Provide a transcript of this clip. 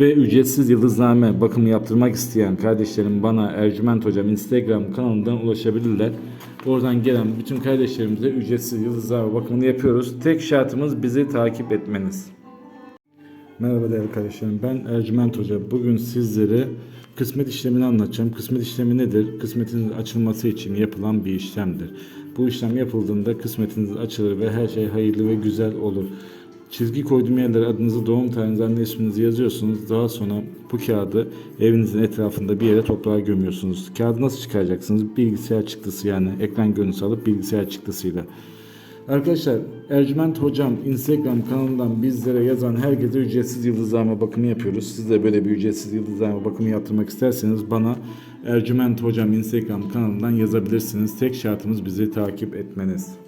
Ve ücretsiz yıldızname bakımı yaptırmak isteyen kardeşlerim bana Ercüment Hocam Instagram kanalından ulaşabilirler. Oradan gelen bütün kardeşlerimize ücretsiz yıldızname bakımını yapıyoruz. Tek şartımız bizi takip etmeniz. Merhaba değerli kardeşlerim. Ben Ercüment Hoca. Bugün sizlere kısmet işlemini anlatacağım. Kısmet işlemi nedir? Kısmetinizin açılması için yapılan bir işlemdir. Bu işlem yapıldığında kısmetiniz açılır ve her şey hayırlı ve güzel olur. Çizgi koyduğum yerlere adınızı, doğum tarihinizi, anne isminizi yazıyorsunuz. Daha sonra bu kağıdı evinizin etrafında bir yere toprağa gömüyorsunuz. Kağıdı nasıl çıkaracaksınız? Bilgisayar çıktısı yani ekran görüntüsü alıp bilgisayar çıktısıyla. Arkadaşlar Ercüment Hocam Instagram kanalından bizlere yazan herkese ücretsiz yıldızlama bakımı yapıyoruz. Siz de böyle bir ücretsiz yıldızlama bakımı yaptırmak isterseniz bana Ercüment Hocam Instagram kanalından yazabilirsiniz. Tek şartımız bizi takip etmeniz.